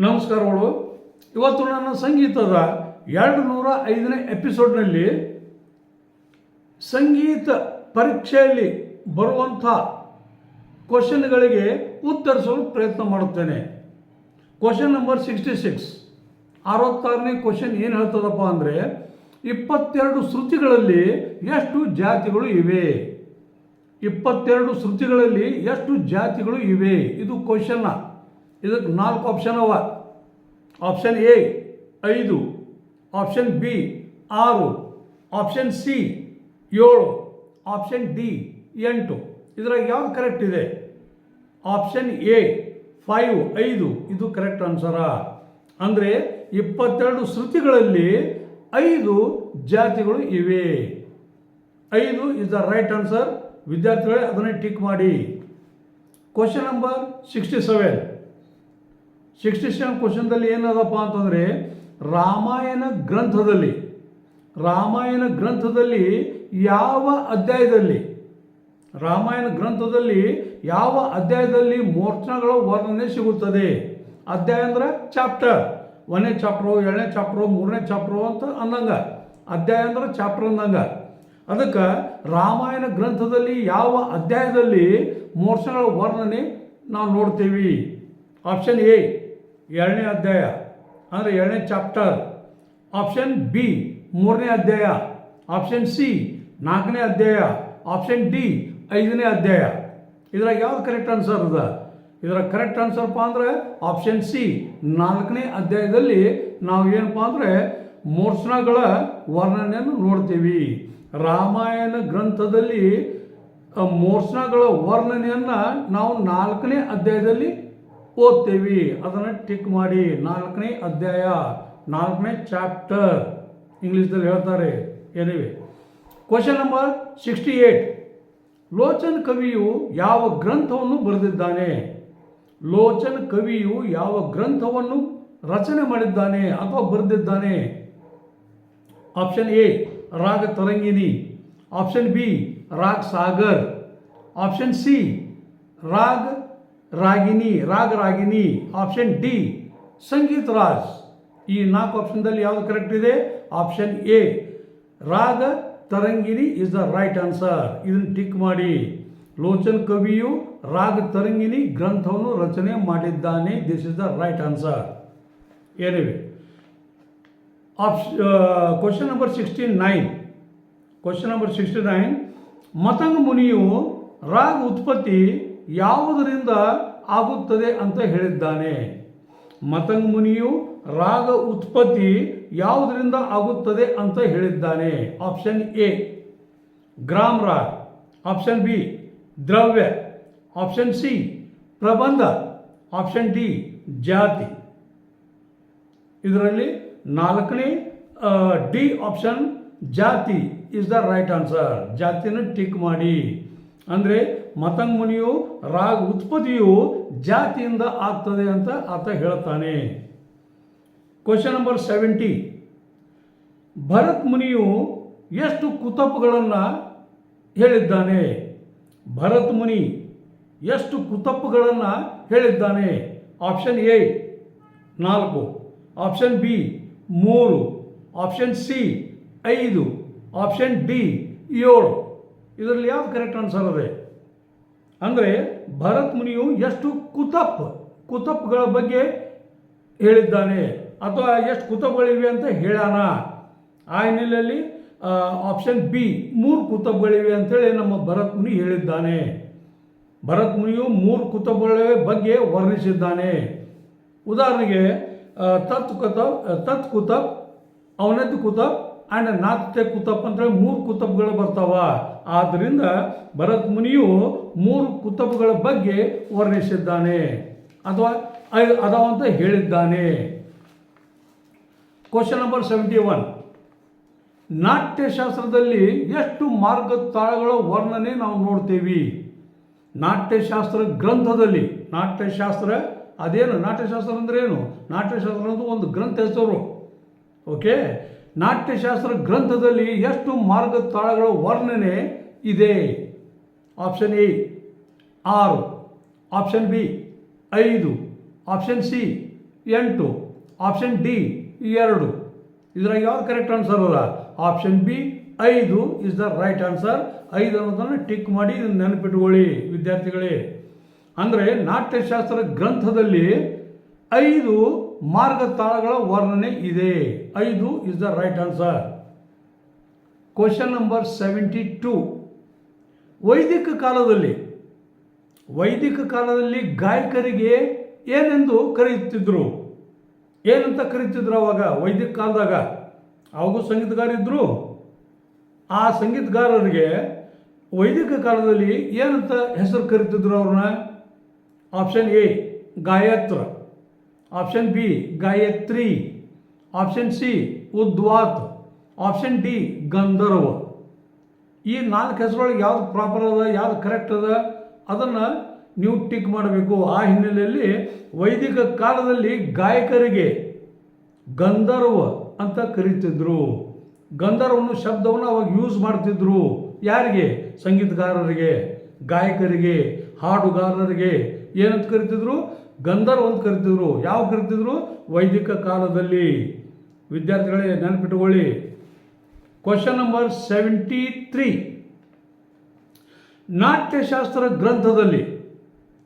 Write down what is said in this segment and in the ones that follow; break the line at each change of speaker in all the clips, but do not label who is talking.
ನಮಸ್ಕಾರಗಳು. ಇವತ್ತು ನನ್ನ ಸಂಗೀತದ ಎರಡು ನೂರ ಐದನೇ ಎಪಿಸೋಡ್ನಲ್ಲಿ ಸಂಗೀತ ಪರೀಕ್ಷೆಯಲ್ಲಿ ಬರುವಂಥ ಕ್ವಶನ್ಗಳಿಗೆ ಉತ್ತರಿಸಲು ಪ್ರಯತ್ನ ಮಾಡುತ್ತೇನೆ. Question number sixty six. ಅರವತ್ತಾರನೇ question ಏನು ಹೇಳ್ತದಪ್ಪ ಅಂದರೆ, ಇಪ್ಪತ್ತೆರಡು ಶ್ರುತಿಗಳಲ್ಲಿ ಎಷ್ಟು ಜಾತಿಗಳು ಇವೆ? ಇಪ್ಪತ್ತೆರಡು ಶ್ರುತಿಗಳಲ್ಲಿ ಎಷ್ಟು ಜಾತಿಗಳು ಇವೆ? ಇದು ಕ್ವಶನ್ನ. ಇದಕ್ಕೆ ನಾಲ್ಕು ಆಪ್ಷನ್ ಅವ. ಆಪ್ಷನ್ ಎ ಐದು. ಆಪ್ಷನ್ ಬಿ ಆರು. ಆಪ್ಷನ್ ಸಿ ಏಳು. ಆಪ್ಷನ್ ಡಿ ಎಂಟು. ಇದರಾಗ ಯಾವ್ದು ಕರೆಕ್ಟ್ ಇದೆ? ಆಪ್ಷನ್ ಎ ಫೈವ್ ಐದು. ಇದು ಕರೆಕ್ಟ್ ಆನ್ಸರ ಅಂದರೆ ಇಪ್ಪತ್ತೆರಡು ಶ್ರುತಿಗಳಲ್ಲಿ ಐದು ಜಾತಿಗಳು ಇವೆ. ಐದು ಇಸ್ ದ ರೈಟ್ ಆನ್ಸರ್ ವಿದ್ಯಾರ್ಥಿಗಳೇ ಅದನ್ನೇ ಟಿಕ್ ಮಾಡಿ. Question number sixty seven sixty seven ಕ್ವಶನ್ದಲ್ಲಿ ಏನದಪ್ಪ ಅಂತಂದರೆ, ರಾಮಾಯಣ ಗ್ರಂಥದಲ್ಲಿ ರಾಮಾಯಣ ಗ್ರಂಥದಲ್ಲಿ ಯಾವ ಅಧ್ಯಾಯದಲ್ಲಿ, ರಾಮಾಯಣ ಗ್ರಂಥದಲ್ಲಿ ಯಾವ ಅಧ್ಯಾಯದಲ್ಲಿ ಮೋರ್ಚನಗಳ ವರ್ಣನೆ ಸಿಗುತ್ತದೆ? ಅಧ್ಯಾಯ ಅಂದರೆ ಚಾಪ್ಟರ್ ಒಂದನೇ ಚಾಪ್ಟ್ರು ಎರಡನೇ ಚಾಪ್ಟ್ರು ಮೂರನೇ ಚಾಪ್ಟ್ರು ಅಂತ ಅಂದಂಗ. ಅಧ್ಯಾಯ ಅಂದ್ರೆ ಚಾಪ್ಟರ್ ಅಂದಂಗ. ಅದಕ್ಕೆ ರಾಮಾಯಣ ಗ್ರಂಥದಲ್ಲಿ ಯಾವ ಅಧ್ಯಾಯದಲ್ಲಿ ಮೋರ್ಚನಗಳ ವರ್ಣನೆ ನಾವು ನೋಡ್ತೀವಿ? ಆಪ್ಷನ್ ಎ ಎರಡನೇ ಅಧ್ಯಾಯ, ಅಂದರೆ ಎರಡನೇ ಚಾಪ್ಟರ್ ಆಪ್ಷನ್ ಬಿ ಮೂರನೇ ಅಧ್ಯಾಯ. ಆಪ್ಷನ್ ಸಿ ನಾಲ್ಕನೇ ಅಧ್ಯಾಯ. ಆಪ್ಷನ್ ಡಿ ಐದನೇ ಅಧ್ಯಾಯ. ಇದರ ಯಾವ್ದು ಕರೆಕ್ಟ್ ಆನ್ಸರ್ ಅದ? ಇದರ ಕರೆಕ್ಟ್ ಆನ್ಸರ್ಪ ಅಂದರೆ ಆಪ್ಷನ್ ಸಿ ನಾಲ್ಕನೇ ಅಧ್ಯಾಯದಲ್ಲಿ ನಾವು ಏನಪ್ಪ ಅಂದರೆ ಮೋರ್ಸ್ನಗಳ ವರ್ಣನೆಯನ್ನು ನೋಡ್ತೀವಿ. ರಾಮಾಯಣ ಗ್ರಂಥದಲ್ಲಿ ಮೋರ್ಸ್ನಗಳ ವರ್ಣನೆಯನ್ನು ನಾವು ನಾಲ್ಕನೇ ಅಧ್ಯಾಯದಲ್ಲಿ ಓದ್ತೇವೆ. ಅದನ್ನು ಟಿಕ್ ಮಾಡಿ ನಾಲ್ಕನೇ ಅಧ್ಯಾಯ, ನಾಲ್ಕನೇ ಚಾಪ್ಟರ್ ಇಂಗ್ಲೀಷ್ದಲ್ಲಿ ಹೇಳ್ತಾರೆ. Anyway? Question number sixty eight Lochan ಕವಿಯು ಯಾವ ಗ್ರಂಥವನ್ನು ಬರೆದಿದ್ದಾನೆ? ಲೋಚನ್ ಕವಿಯು ಯಾವ ಗ್ರಂಥವನ್ನು ರಚನೆ ಮಾಡಿದ್ದಾನೆ ಅಥವಾ ಬರೆದಿದ್ದಾನೆ? Option A Raga Tarangini option B Rag Sagar. Option C Rag Ragini Raga Ragini option D Sangeet Raj. ಈ ನಾಲ್ಕು ಆಪ್ಷನ್ದಲ್ಲಿ ಯಾವುದು ಕರೆಕ್ಟ್ ಇದೆ? Option A Raga Tarangini is the right answer ಇದನ್ನು ಟಿಕ್ ಮಾಡಿ. ಲೋಚನ್ ಕವಿಯು ರಾಗ ತರಂಗಿನಿ ಗ್ರಂಥವನ್ನು ರಚನೆ ಮಾಡಿದ್ದಾನೆ. This is the right answer anyway? ಆಪ್ಷ question number sixty nine question number sixty nine Matanga ಮುನಿಯು ರಾಗ ಉತ್ಪತ್ತಿ ಯಾವುದರಿಂದ ಆಗುತ್ತದೆ ಅಂತ ಹೇಳಿದ್ದಾನೆ. ಮತಂಗ ಮುನಿಯು ರಾಗ ಉತ್ಪತ್ತಿ ಯಾವುದರಿಂದ ಆಗುತ್ತದೆ ಅಂತ ಹೇಳಿದ್ದಾನೆ. Option A. Gram rag option B. ದ್ರವ್ಯ. Option C. ಪ್ರಬಂಧ. Option D. ಜಾತಿ. ಇದರಲ್ಲಿ ನಾಲ್ಕನೇ ಡಿ ಆಪ್ಷನ್ ಜಾತಿ ಇಸ್ ದ ರೈಟ್ ಆನ್ಸರ್ ಜಾತಿಯನ್ನು ಟಿಕ್ ಮಾಡಿ. ಅಂದರೆ ಮತಂಗ್ ಮುನಿಯು ರಾಗ ಉತ್ಪತ್ತಿಯು ಜಾತಿಯಿಂದ ಆಗ್ತದೆ ಅಂತ ಆತ ಹೇಳ್ತಾನೆ ಕ್ವಶನ್ ನಂಬರ್ ಸೆವೆಂಟಿ ಭರತ್ ಮುನಿಯು ಎಷ್ಟು ಕುತಪ್ಪುಗಳನ್ನು ಹೇಳಿದ್ದಾನೆ? ಭರತ್ ಮುನಿ ಎಷ್ಟು ಕುತಪ್ಪುಗಳನ್ನು ಹೇಳಿದ್ದಾನೆ? ಆಪ್ಷನ್ ಎ ನಾಲ್ಕು. ಆಪ್ಷನ್ ಬಿ ಮೂರು. ಆಪ್ಷನ್ ಸಿ ಐದು. ಆಪ್ಷನ್ ಡಿ ಏಳು. ಇದರಲ್ಲಿ ಯಾವ ಕರೆಕ್ಟ್ ಆನ್ಸರ್ ಅದೇ? ಅಂದರೆ ಭರತ್ ಮುನಿಯು ಎಷ್ಟು ಕುತಪ್, ಕುತಪ್ಗಳ ಬಗ್ಗೆ ಹೇಳಿದ್ದಾನೆ. ಅಥವಾ ಎಷ್ಟು ಕುತಪ್ಗಳಿವೆ ಅಂತ ಹೇಳೋಣ ಆ ಹಿನ್ನೆಲೆಯಲ್ಲಿ ಆಪ್ಷನ್ ಬಿ ಮೂರು ಕುತಬ್ಗಳಿವೆ ಅಂತೇಳಿ ನಮ್ಮ ಭರತ್ ಮುನಿ ಹೇಳಿದ್ದಾನೆ. ಭರತ್ ಮುನಿಯು ಮೂರು ಕುತಬ್ಗಳ ಬಗ್ಗೆ ವರ್ಣಿಸಿದ್ದಾನೆ. ಉದಾಹರಣೆಗೆ ತತ್ ಕುತಪ್ ತತ್ ಕುತಪ್ ಅವನದ್ದು ಕುತಬ್ ಆ್ಯಂಡ್ ನಾತ್ಯ ಕುತಪ್ ಅಂತೇಳಿ ಮೂರು ಕುತಬ್ಗಳು ಬರ್ತಾವ. ಆದ್ದರಿಂದ ಭರತ್ ಮುನಿಯು ಮೂರು ಕುತಬ್ಗಳ ಬಗ್ಗೆ ವರ್ಣಿಸಿದ್ದಾನೆ. ಅಥವಾ ಅದಾವ ಅಂತ ಹೇಳಿದ್ದಾನೆ. ಕ್ವಶನ್ ನಂಬರ್ ಸೆವೆಂಟಿ ಒನ್ ನಾಟ್ಯಶಾಸ್ತ್ರದಲ್ಲಿ ಎಷ್ಟು ಮಾರ್ಗ ತಾಳಗಳ ವರ್ಣನೆ ನಾವು ನೋಡ್ತೀವಿ? ನಾಟ್ಯಶಾಸ್ತ್ರ ಗ್ರಂಥದಲ್ಲಿ. ನಾಟ್ಯಶಾಸ್ತ್ರ ಅದೇನು? ನಾಟ್ಯಶಾಸ್ತ್ರ ಅಂದ್ರೆ ಏನು? ನಾಟ್ಯಶಾಸ್ತ್ರ ಅನ್ನೋದು ಒಂದು ಗ್ರಂಥ ಹೆಸರು. ಓಕೆ ನಾಟ್ಯಶಾಸ್ತ್ರ ಗ್ರಂಥದಲ್ಲಿ ಎಷ್ಟು ಮಾರ್ಗ ತಾಳಗಳ ವರ್ಣನೆ ಇದೆ? ಆಪ್ಷನ್ ಎ, ಆರು. ಆಪ್ಷನ್ ಬಿ, ಐದು. ಆಪ್ಷನ್ ಸಿ, ಎಂಟು. ಆಪ್ಷನ್ ಡಿ, ಎರಡು. ಇದರ ಯಾವ್ದು ಕರೆಕ್ಟ್ ಆನ್ಸರ್ ಅಲ್ಲ? ಆಪ್ಷನ್ ಬಿ, ಐದು ಇಸ್ ದ ರೈಟ್ ಆನ್ಸರ್ ಐದು ಅನ್ನೋದನ್ನು ಟಿಕ್ ಮಾಡಿ ಇದನ್ನು ನೆನಪಿಟ್ಕೊಳ್ಳಿ, ವಿದ್ಯಾರ್ಥಿಗಳೇ. ಅಂದರೆ ನಾಟ್ಯಶಾಸ್ತ್ರ ಗ್ರಂಥದಲ್ಲಿ ಐದು ಮಾರ್ಗತಾಳಗಳ ವರ್ಣನೆ ಇದೆ. ಐದು is the right answer question number seventy two ವೈದಿಕ ಕಾಲದಲ್ಲಿ ವೈದಿಕ ಕಾಲದಲ್ಲಿ ಗಾಯಕರಿಗೆ ಏನೆಂದು ಕರೆಯುತ್ತಿದ್ದರು ಏನಂತ ಕರೀತಿದ್ರು ಅವಾಗ? ವೈದಿಕ ಕಾಲದಾಗ. ಅವಾಗೂ ಸಂಗೀತಗಾರ ಇದ್ರು. ಆ ಸಂಗೀತಗಾರರಿಗೆ ವೈದಿಕ ಕಾಲದಲ್ಲಿ ಏನಂತ ಹೆಸರು ಕರಿತಿದ್ರು ಅವ್ರನ್ನ? Option A Gayatra option B Gayatri option C ಉದ್ವಾತ್ option D ಗಂಧರ್ವ ಈ ನಾಲ್ಕು ಹೆಸರೊಳಗೆ ಯಾವ್ದು ಪ್ರಾಪರ್ ಅದ, ಯಾವ್ದು ಕರೆಕ್ಟ್ ಅದ, ಅದನ್ನು ನೀವು ಟಿಕ್ ಮಾಡಬೇಕು. ಆ ಹಿನ್ನೆಲೆಯಲ್ಲಿ ವೈದಿಕ ಕಾಲದಲ್ಲಿ ಗಾಯಕರಿಗೆ ಗಂಧರ್ವ ಅಂತ ಕರೀತಿದ್ರು. ಗಂಧರ್ವನು ಶಬ್ದವನ್ನು ಅವಾಗ ಯೂಸ್ ಮಾಡ್ತಿದ್ರು. ಯಾರಿಗೆ? ಸಂಗೀತಗಾರರಿಗೆ, ಗಾಯಕರಿಗೆ, ಹಾಡುಗಾರರಿಗೆ ಏನಂತ ಕರಿತಿದ್ರು? ಗಂಧರ್ವ ಅಂತ ಕರಿತಿದ್ರು. ಯಾವ ಕರಿತಿದ್ರು? ವೈದಿಕ ಕಾಲದಲ್ಲಿ. ವಿದ್ಯಾರ್ಥಿಗಳೇ ನೆನಪಿಟ್ಟುಕೊಳ್ಳಿ question number seventy three Natyashastra ಗ್ರಂಥದಲ್ಲಿ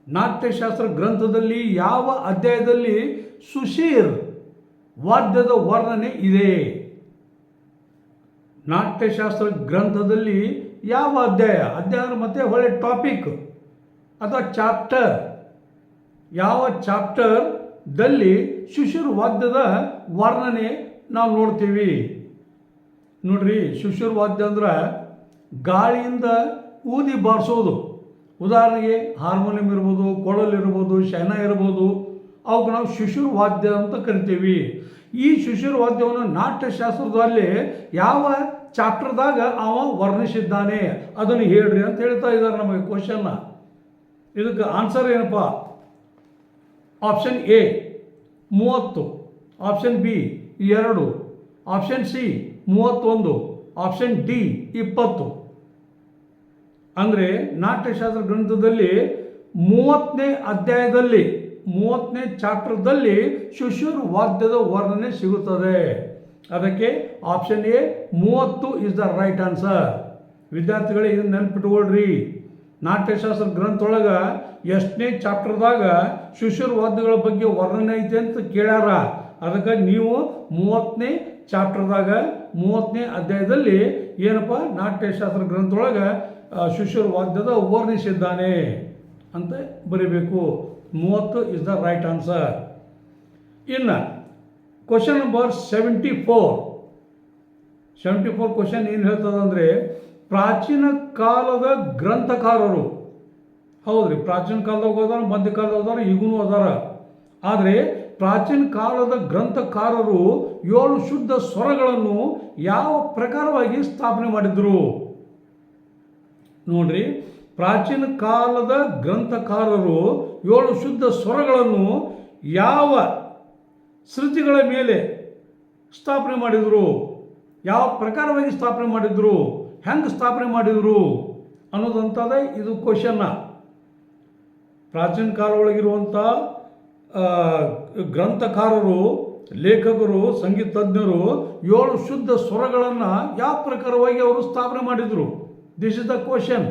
ನಾಟ್ಯಶಾಸ್ತ್ರ ಗ್ರಂಥದಲ್ಲಿ ಯಾವ ಅಧ್ಯಾಯದಲ್ಲಿ ಸುಶೀರ್ ವಾದ್ಯದ ವರ್ಣನೆ ಇದೆ? ನಾಟ್ಯಶಾಸ್ತ್ರ ಗ್ರಂಥದಲ್ಲಿ ಯಾವ ಅಧ್ಯಾಯ? ಅಧ್ಯಾಯ ಮತ್ತೆ ಒಳ್ಳೆ ಟಾಪಿಕ್ ಅಥವಾ ಚಾಪ್ಟರ್ ಯಾವ ಚಾಪ್ಟರ್ದಲ್ಲಿ ಶಿಶುರ್ ವಾದ್ಯದ ವರ್ಣನೆ ನಾವು ನೋಡ್ತೀವಿ? ನೋಡ್ರಿ ಶುಶುರ್ವಾದ್ಯ ಅಂದ್ರೆ ಗಾಳಿಯಿಂದ ಊದಿ ಬಾರಿಸೋದು. ಉದಾಹರಣೆಗೆ ಹಾರ್ಮೋನಿಯಂ ಇರ್ಬೋದು, ಕೊಳಲ್ ಇರ್ಬೋದು ಶೈನ ಇರ್ಬೋದು, ಅವಕ್ಕೆ ನಾವು ಶಿಶುರ್ ವಾದ್ಯ ಅಂತ ಕರಿತೀವಿ. ಈ ಶುಶುರ್ವಾದ್ಯವನ್ನು ನಾಟ್ಯಶಾಸ್ತ್ರದಲ್ಲಿ ಯಾವ ಚಾಪ್ಟರ್ದಾಗ ಅವ ವರ್ಣಿಸಿದ್ದಾನೆ? ಅದನ್ನು ಹೇಳ್ರಿ ಅಂತ ಹೇಳ್ತಾ ಇದ್ದಾರೆ ನಮಗೆ ಕ್ವಶನ್ನ ಇದಕ್ಕೆ ಆನ್ಸರ್ ಏನಪ್ಪ? ಆಪ್ಷನ್ ಎ ಮೂವತ್ತು. ಆಪ್ಷನ್ ಬಿ ಎರಡು. ಆಪ್ಷನ್ ಸಿ ಮೂವತ್ತೊಂದು. ಆಪ್ಷನ್ ಡಿ ಇಪ್ಪತ್ತು. ಅಂದರೆ ನಾಟ್ಯಶಾಸ್ತ್ರ ಗ್ರಂಥದಲ್ಲಿ ಮೂವತ್ತನೇ ಅಧ್ಯಾಯದಲ್ಲಿ, ಮೂವತ್ತನೇ ಚಾಪ್ಟರ್ದಲ್ಲಿ ಶುಶೂರ್ ವಾದ್ಯದ ವರ್ಣನೆ ಸಿಗುತ್ತದೆ. ಅದಕ್ಕೆ ಆಪ್ಷನ್ ಎ ಮೂವತ್ತು ಇಸ್ ದ ರೈಟ್ ಆನ್ಸರ್ ವಿದ್ಯಾರ್ಥಿಗಳೇ, ಇದನ್ನು ನೆನ್ಪಿಟ್ಕೊಳ್ರಿ. ನಾಟ್ಯಶಾಸ್ತ್ರ ಗ್ರಂಥೊಳಗೆ ಎಷ್ಟನೇ ಚಾಪ್ಟರ್ದಾಗ ಶಿಶುರ್ ವಾದ್ಯಗಳ ಬಗ್ಗೆ ವರ್ಣನೆ ಐತೆ ಅಂತ ಕೇಳ್ಯಾರ. ಅದಕ್ಕೆ ನೀವು ಮೂವತ್ತನೇ ಚಾಪ್ಟರ್ದಾಗ, ಮೂವತ್ತನೇ ಅಧ್ಯಾಯದಲ್ಲಿ ಏನಪ್ಪ ನಾಟ್ಯಶಾಸ್ತ್ರ ಗ್ರಂಥದೊಳಗೆ ಶಿಶುರ್ ವಾದ್ಯದ ವರ್ಣಿಸಿದ್ದಾನೆ ಅಂತ ಬರೀಬೇಕು. ಮೂವತ್ತು ಇಸ್ ದ ರೈಟ್ ಆನ್ಸರ್ ಇನ್ನು question number seventy four seventy four question ಏನು ಹೇಳ್ತದಂದ್ರೆ, ಪ್ರಾಚೀನ ಕಾಲದ ಗ್ರಂಥಕಾರರು ಹೌದ್ರಿ, ಪ್ರಾಚೀನ ಕಾಲದಾಗ ಹೋದಾರ ಮಧ್ಯ ಕಾಲದಾಗ ಹೋದಾರ ಈಗೂ ಅದಾರ ಆದರೆ ಪ್ರಾಚೀನ ಕಾಲದ ಗ್ರಂಥಕಾರರು ಏಳು ಶುದ್ಧ ಸ್ವರಗಳನ್ನು ಯಾವ ಪ್ರಕಾರವಾಗಿ ಸ್ಥಾಪನೆ ಮಾಡಿದ್ರು? ನೋಡ್ರಿ, ಪ್ರಾಚೀನ ಕಾಲದ ಗ್ರಂಥಕಾರರು ಏಳು ಶುದ್ಧ ಸ್ವರಗಳನ್ನು ಯಾವ ಶ್ರುತಿಗಳ ಮೇಲೆ ಸ್ಥಾಪನೆ ಮಾಡಿದರು? ಯಾವ ಪ್ರಕಾರವಾಗಿ ಸ್ಥಾಪನೆ ಮಾಡಿದ್ರು? ಹೆಂಗೆ ಸ್ಥಾಪನೆ ಮಾಡಿದರು? ಅನ್ನೋದಂಥದ್ದೇ ಇದು ಕ್ವಶನ್ನ ಪ್ರಾಚೀನ ಕಾಲ ಒಳಗಿರುವಂಥ ಗ್ರಂಥಕಾರರು, ಲೇಖಕರು ಸಂಗೀತ ತಜ್ಞರು ಏಳು ಶುದ್ಧ ಸ್ವರಗಳನ್ನು ಯಾವ ಪ್ರಕಾರವಾಗಿ ಅವರು ಸ್ಥಾಪನೆ ಮಾಡಿದರು? ದಿಸ್ ಇಸ್ ದ ಕ್ವಶನ್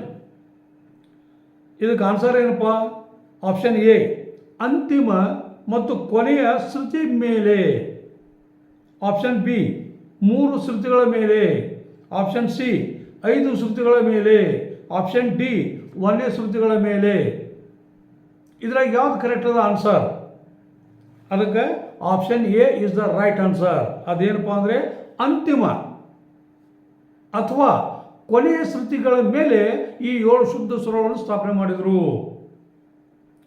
ಇದಕ್ಕೆ ಆನ್ಸರ್ ಏನಪ್ಪ? ಆಪ್ಷನ್ ಎ ಅಂತಿಮ ಮತ್ತು ಕೊನೆಯ ಶ್ರುತಿ ಮೇಲೆ. ಆಪ್ಷನ್ ಬಿ ಮೂರು ಶ್ರುತಿಗಳ ಮೇಲೆ. ಆಪ್ಷನ್ ಸಿ ಐದು ಶ್ರುತಿಗಳ ಮೇಲೆ. ಆಪ್ಷನ್ ಡಿ ಒಂದೇ ಶ್ರುತಿಗಳ ಮೇಲೆ. ಇದ್ರಾಗ ಯಾವ್ದು ಕರೆಕ್ಟ್ ಅದ ಆನ್ಸರ್ ಅದಕ್ಕೆ option A is the right answer ಅದೇನಪ್ಪ ಅಂದರೆ ಅಂತಿಮ. ಅಥವಾ ಕೊನೆಯ ಶ್ರುತಿಗಳ ಮೇಲೆ ಈ ಏಳು ಶುದ್ಧ ಸ್ವರಗಳನ್ನು ಸ್ಥಾಪನೆ ಮಾಡಿದರು.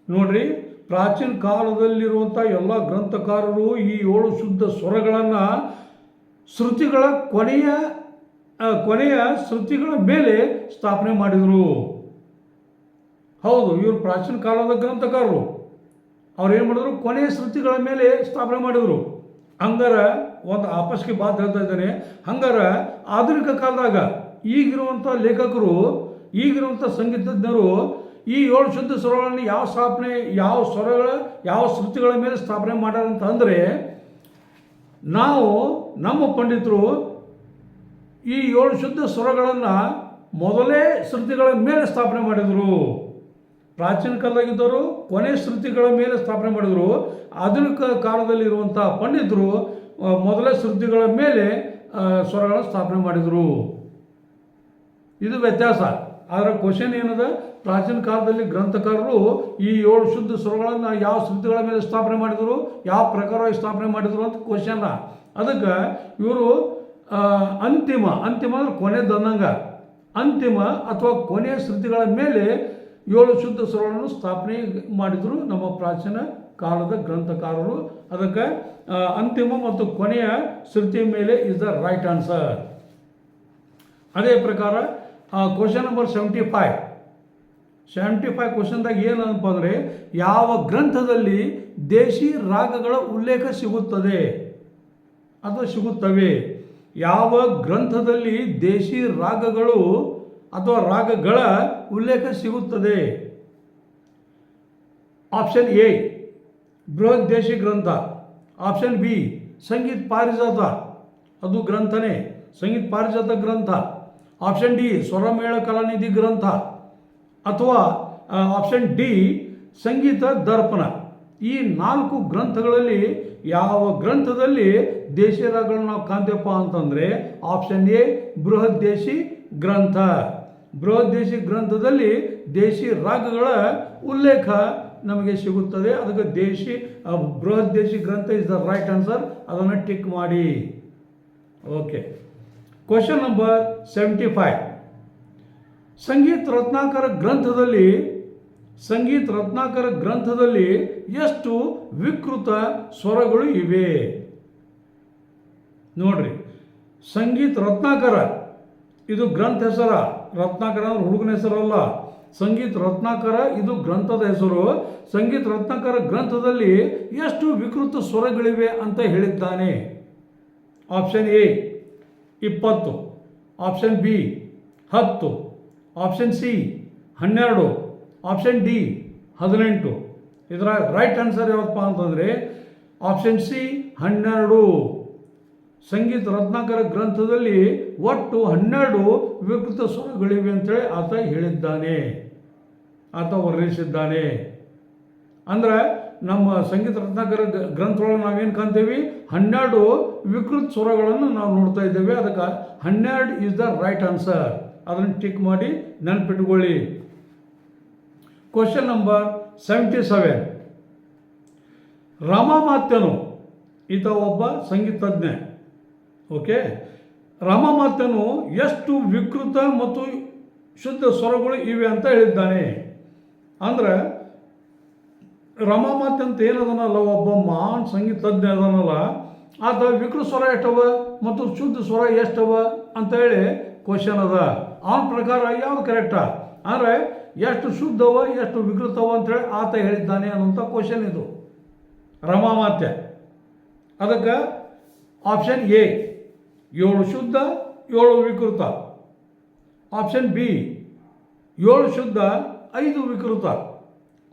ನೋಡ್ರಿ, ಪ್ರಾಚೀನ ಕಾಲದಲ್ಲಿರುವಂಥ ಎಲ್ಲ ಗ್ರಂಥಕಾರರು ಈ ಏಳು ಶುದ್ಧ ಸ್ವರಗಳನ್ನು ಶ್ರುತಿಗಳ ಕೊನೆಯ ಕೊನೆಯ ಶ್ರುತಿಗಳ ಮೇಲೆ ಸ್ಥಾಪನೆ ಮಾಡಿದರು. ಹೌದು, ಇವರು ಪ್ರಾಚೀನ ಕಾಲದ ಗ್ರಂಥಕಾರರು. ಅವ್ರು ಏನು ಮಾಡಿದ್ರು? ಕೊನೆಯ ಶ್ರುತಿಗಳ ಮೇಲೆ ಸ್ಥಾಪನೆ ಮಾಡಿದರು. ಹಂಗಾರ ಒಂದು ಆಪಸ್ಗೆ ಬಾತ್ ಹೇಳ್ತಾ ಇದ್ದಾನೆ. ಹಂಗಾರ ಆಧುನಿಕ ಕಾಲದಾಗ ಈಗಿರುವಂಥ ಲೇಖಕರು ಈಗಿರುವಂಥ ಸಂಗೀತಜ್ಞರು ಈ ಏಳು ಶುದ್ಧ ಸ್ವರಗಳನ್ನು ಯಾವ ಸ್ಥಾಪನೆ, ಯಾವ ಸ್ವರಗಳ, ಯಾವ ಶ್ರುತಿಗಳ ಮೇಲೆ ಸ್ಥಾಪನೆ ಮಾಡ್ಯಾರಂತ ಅಂದರೆ, ನಾವು ನಮ್ಮ ಪಂಡಿತರು ಈ ಏಳು ಶುದ್ಧ ಸ್ವರಗಳನ್ನು ಮೊದಲೇ ಶ್ರುತಿಗಳ ಮೇಲೆ ಸ್ಥಾಪನೆ ಮಾಡಿದರು. ಪ್ರಾಚೀನ ಕಾಲದಾಗಿದ್ದವರು ಕೊನೆ ಶ್ರುತಿಗಳ ಮೇಲೆ ಸ್ಥಾಪನೆ ಮಾಡಿದರು. ಆಧುನಿಕ ಕಾಲದಲ್ಲಿ ಇರುವಂಥ ಪಂಡಿತರು ಮೊದಲ ಶ್ರುತಿಗಳ ಮೇಲೆ ಸ್ವರಗಳನ್ನು ಸ್ಥಾಪನೆ ಮಾಡಿದರು. ಇದು ವ್ಯತ್ಯಾಸ. ಆದರೆ ಕ್ವಶನ್ ಏನದ? ಪ್ರಾಚೀನ ಕಾಲದಲ್ಲಿ ಗ್ರಂಥಕಾರರು ಈ ಏಳು ಶುದ್ಧ ಸ್ವರಗಳನ್ನು ಯಾವ ಶ್ರುತಿಗಳ ಮೇಲೆ ಸ್ಥಾಪನೆ ಮಾಡಿದರು, ಯಾವ ಪ್ರಕಾರವಾಗಿ ಸ್ಥಾಪನೆ ಮಾಡಿದರು ಅಂತ ಕ್ವಶನ್ ಅದಕ್ಕೆ ಇವರು ಅಂತಿಮ ಅಂತಿಮ ಅಂದ್ರೆ ಕೊನೆ ಅನ್ನಂಗ ಅಂತಿಮ ಅಥವಾ ಕೊನೆಯ ಶ್ರುತಿಗಳ ಮೇಲೆ ಏಳು ಶುದ್ಧ ಸ್ವರಗಳನ್ನು ಸ್ಥಾಪನೆ ಮಾಡಿದರು ನಮ್ಮ ಪ್ರಾಚೀನ ಕಾಲದ ಗ್ರಂಥಕಾರರು. ಅದಕ್ಕೆ ಅಂತಿಮ ಮತ್ತು ಕೊನೆಯ ಶ್ರುತಿಯ ಮೇಲೆ ಇಸ್ ದ ರೈಟ್ ಆನ್ಸರ್ ಅದೇ ಪ್ರಕಾರ question number seventy five seventy five ಕ್ವಶನ್ದಾಗ ಏನಪ್ಪ ಅಂದರೆ, ಯಾವ ಗ್ರಂಥದಲ್ಲಿ ದೇಶಿ ರಾಗಗಳ ಉಲ್ಲೇಖ ಸಿಗುತ್ತದೆ? ಅಥವಾ ಸಿಗುತ್ತವೆ. ಯಾವ ಗ್ರಂಥದಲ್ಲಿ ದೇಶಿ ರಾಗಗಳು ಅಥವಾ ರಾಗಗಳ ಉಲ್ಲೇಖ ಸಿಗುತ್ತದೆ. ಆಪ್ಷನ್ ಎ, ಬೃಹತ್ ದೇಶಿ ಗ್ರಂಥ. ಆಪ್ಷನ್ ಬಿ, ಸಂಗೀತ ಪಾರಿಜಾತ. ಅದು ಗ್ರಂಥನೇ, ಸಂಗೀತ ಪಾರಿಜಾತ ಗ್ರಂಥ. ಆಪ್ಷನ್ ಡಿ, ಸ್ವರಮೇಳ ಕಲಾನಿಧಿ ಗ್ರಂಥ. ಅಥವಾ ಆಪ್ಷನ್ ಡಿ, ಸಂಗೀತ ದರ್ಪಣ. ಈ ನಾಲ್ಕು ಗ್ರಂಥಗಳಲ್ಲಿ ಯಾವ ಗ್ರಂಥದಲ್ಲಿ ದೇಶಿ ರಾಗಗಳನ್ನ ನಾವು ಕಾಣ್ತೇವಪ್ಪ ಅಂತಂದರೆ, ಆಪ್ಷನ್ ಎ, ಬೃಹತ್ ದೇಶಿ ಗ್ರಂಥ. ಬೃಹತ್ ದೇಶಿ ಗ್ರಂಥದಲ್ಲಿ ದೇಶಿ ರಾಗಗಳ ಉಲ್ಲೇಖ ನಮಗೆ ಸಿಗುತ್ತದೆ. ಅದಕ್ಕೆ ದೇಶಿ ಬೃಹದೇಶಿ ಗ್ರಂಥ ಇಸ್ ದ ರೈಟ್ ಆನ್ಸರ್ ಅದನ್ನು ಟಿಕ್ ಮಾಡಿ. Okay question number seventy five Sangita Ratnakara ಗ್ರಂಥದಲ್ಲಿ, ಸಂಗೀತ ರತ್ನಾಕರ ಗ್ರಂಥದಲ್ಲಿ ಎಷ್ಟು ವಿಕೃತ ಸ್ವರಗಳು ಇವೆ? ನೋಡ್ರಿ. ಸಂಗೀತ ರತ್ನಾಕರ, ಇದು ಗ್ರಂಥ ಹೆಸರ? ರತ್ನಾಕರ ಅಂದ್ರೆ ಹುಡುಗನ ಹೆಸರಲ್ಲ. ಸಂಗೀತ ರತ್ನಾಕರ, ಇದು ಗ್ರಂಥದ ಹೆಸರು. ಸಂಗೀತ ರತ್ನಾಕರ ಗ್ರಂಥದಲ್ಲಿ ಎಷ್ಟು ವಿಕೃತ ಸ್ವರಗಳಿವೆ ಅಂತ ಹೇಳಿದ್ದಾನೆ. ಆಪ್ಷನ್ ಎ, ಇಪ್ಪತ್ತು. ಆಪ್ಷನ್ ಬಿ, ಹತ್ತು. ಆಪ್ಷನ್ ಸಿ, ಹನ್ನೆರಡು. ಆಪ್ಷನ್ ಡಿ, ಹದಿನೆಂಟು. ಇದರ ರೈಟ್ ಆನ್ಸರ್ ಯಾವತ್ತಪ್ಪ ಅಂತಂದರೆ, ಆಪ್ಷನ್ ಸಿ, ಹನ್ನೆರಡು. ಸಂಗೀತ ರತ್ನಾಕರ ಗ್ರಂಥದಲ್ಲಿ ಒಟ್ಟು ಹನ್ನೆರಡು ವಿಕೃತ ಸ್ವರಗಳಿವೆ ಅಂತೇಳಿ ಆತ ಹೇಳಿದ್ದಾನೆ. ಆತ ವರ್ಣಿಸಿದ್ದಾನೆ. ಅಂದ್ರೆ ನಮ್ಮ ಸಂಗೀತ ರತ್ನಾಕರ ಗ್ರಂಥಗಳನ್ನು ನಾವೇನು ಕಾಣ್ತೀವಿ? ಹನ್ನೆರಡು ವಿಕೃತ ಸ್ವರಗಳನ್ನು ನಾವು ನೋಡ್ತಾ ಇದ್ದೇವೆ. ಅದಕ್ಕೆ ಹನ್ನೆರಡು ಇಸ್ ದ ರೈಟ್ ಆನ್ಸರ್ ಅದನ್ನು ಟಿಕ್ ಮಾಡಿ ನೆನಪಿಟ್ಕೊಳ್ಳಿ. ಕ್ವಶನ್ ನಂಬರ್ ಸೆವೆಂಟಿ ಸೆವೆನ್ ರಾಮಮಾತ್ಯನು ಈತ ಒಬ್ಬ ಸಂಗೀತಜ್ಞ. ಓಕೆ? ರಾಮಮಾತ್ಯನು ಎಷ್ಟು ವಿಕೃತ ಮತ್ತು ಶುದ್ಧ ಸ್ವರಗಳು ಇವೆ ಅಂತ ಹೇಳಿದ್ದಾನೆ. ಅಂದ್ರೆ, ರಮ ಅಂತ ಏನದನಲ್ಲ, ಒಬ್ಬ ಮಹಾನ್ ಸಂಗೀತಜ್ಞ ಅದನಲ್ಲ, ಆತ ವಿಕೃತ ಸ್ವರ ಎಷ್ಟವ ಮತ್ತು ಶುದ್ಧ ಸ್ವರ ಎಷ್ಟವ ಅಂತ ಹೇಳಿ ಕ್ವಶನ್ ಅದ. ಅವನ ಪ್ರಕಾರ ಯಾವ್ದು ಕರೆಕ್ಟ ಅಂದರೆ, ಎಷ್ಟು ಶುದ್ಧವ, ಎಷ್ಟು ವಿಕೃತವ ಅಂತೇಳಿ ಆತ ಹೇಳಿದ್ದಾನೆ ಅನ್ನೋಂಥ ಕ್ವಶನ್ ಇದು. ರಮಾಮಾತ್ಯ ಅದಕ್ಕೆ ಆಪ್ಷನ್ ಎ ಏಳು ಶುದ್ಧ, ಏಳು ವಿಕೃತ. ಆಪ್ಷನ್ ಬಿ ಏಳು ಶುದ್ಧ, ಐದು ವಿಕೃತ.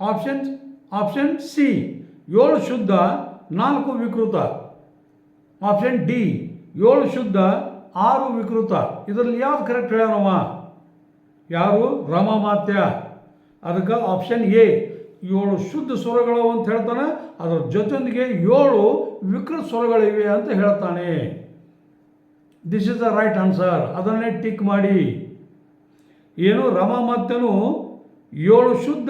ಆಪ್ಷನ್ ಆಪ್ಷನ್ ಸಿ ಏಳು ಶುದ್ಧ, ನಾಲ್ಕು ವಿಕೃತ. ಆಪ್ಷನ್ ಡಿ ಏಳು ಶುದ್ಧ, ಆರು ವಿಕೃತ. ಇದರಲ್ಲಿ ಯಾವ್ದು ಕರೆಕ್ಟ್ ಹೇಳ್ಯಾನವ ಯಾರು? ರಾಮಮಾತ್ಯ. ಅದಕ್ಕೆ ಆಪ್ಷನ್ ಎ ಏಳು ಶುದ್ಧ ಸ್ವರಗಳು ಅಂತ ಹೇಳ್ತಾನೆ. ಅದರ ಜೊತೆಯೊಂದಿಗೆ ಏಳು ವಿಕೃತ ಸ್ವರಗಳಿವೆ ಅಂತ ಹೇಳ್ತಾನೆ. This is the right answer ಅದನ್ನೇ ಟಿಕ್ ಮಾಡಿ. ಏನು ರಮ ಮತ್ತನು ಏಳು ಶುದ್ಧ,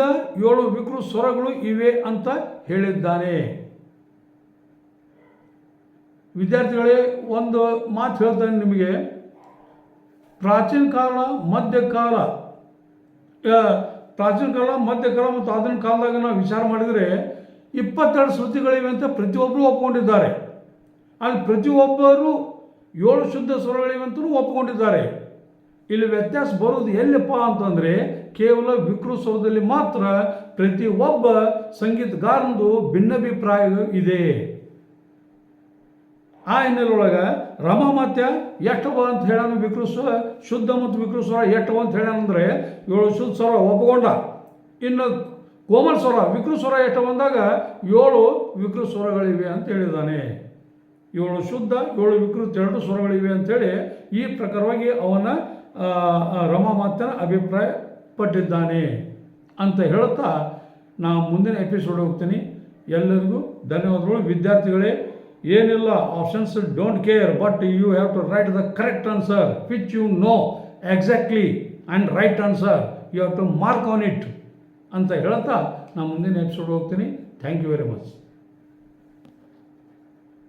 ಏಳು ವಿಕೃತ ಸ್ವರಗಳು ಇವೆ ಅಂತ ಹೇಳಿದ್ದಾನೆ. ವಿದ್ಯಾರ್ಥಿಗಳೇ, ಒಂದು ಮಾತು ಹೇಳ್ತಾನೆ ನಿಮಗೆ. ಪ್ರಾಚೀನ ಕಾಲ ಮಧ್ಯಕಾಲ ಪ್ರಾಚೀನ ಕಾಲ ಮಧ್ಯಕಾಲ ಮತ್ತು ಆಧುನಿಕ ಕಾಲದಾಗ ನಾವು ವಿಚಾರ ಮಾಡಿದರೆ ಇಪ್ಪತ್ತೆರಡು ಶ್ರುತಿಗಳಿವೆ ಅಂತ ಪ್ರತಿಯೊಬ್ಬರು ಒಪ್ಕೊಂಡಿದ್ದಾರೆ. ಅಲ್ಲಿ ಪ್ರತಿಯೊಬ್ಬರು ಏಳು ಶುದ್ಧ ಸ್ವರಗಳಿವೆ ಒಪ್ಪಿಕೊಂಡಿದ್ದಾರೆ ಇಲ್ಲಿ ವ್ಯತ್ಯಾಸ ಬರೋದು ಎಲ್ಲಿಪ್ಪ ಅಂತಂದರೆ, ಕೇವಲ ವಿಕೃ ಸ್ವರದಲ್ಲಿ ಮಾತ್ರ ಪ್ರತಿ ಒಬ್ಬ ಸಂಗೀತಗಾರನದು ಭಿನ್ನಾಭಿಪ್ರಾಯ ಇದೆ. ಆ ಹಿನ್ನೆಲೆಯೊಳಗೆ ರಮಾಮಾತ್ಯ ಎಷ್ಟವ ಅಂತ ಹೇಳೋಣ ವಿಕೃತ ಶುದ್ಧ ಮತ್ತು ವಿಕೃತ ಸ್ವರ ಎಷ್ಟವ ಅಂತ ಹೇಳೋಣ ಅಂದರೆ, ಏಳು ಶುದ್ಧ ಸ್ವರ ಒಪ್ಪಿಕೊಂಡ ಇನ್ನು ಕೋಮಲ್ ಸ್ವರ ವಿಕೃತ ಸ್ವರ ಎಷ್ಟು ಬಂದಾಗ ಏಳು ವಿಕೃ ಸ್ವರಗಳಿವೆ ಅಂತ ಹೇಳಿದ್ದಾನೆ ಏಳು ಶುದ್ಧ, ಏಳು ವಿಕೃತ, ಎರಡು ಸ್ವರಗಳಿವೆ ಅಂಥೇಳಿ ಈ ಪ್ರಕಾರವಾಗಿ ಅವನ ರಮಾಮಾತನ ಅಭಿಪ್ರಾಯ ಪಟ್ಟಿದ್ದಾನೆ ಅಂತ ಹೇಳುತ್ತಾ ನಾನು ಮುಂದಿನ ಎಪಿಸೋಡ್ ಹೋಗ್ತೀನಿ. ಎಲ್ಲರಿಗೂ ಧನ್ಯವಾದಗಳು. ವಿದ್ಯಾರ್ಥಿಗಳೇ, ಏನಿಲ್ಲ options don't care but you have to write the correct answer which you know exactly and right answer you have to mark on it ಅಂತ ಹೇಳುತ್ತಾ ನಾನು ಮುಂದಿನ ಎಪಿಸೋಡ್ ಹೋಗ್ತೀನಿ. Thank you very much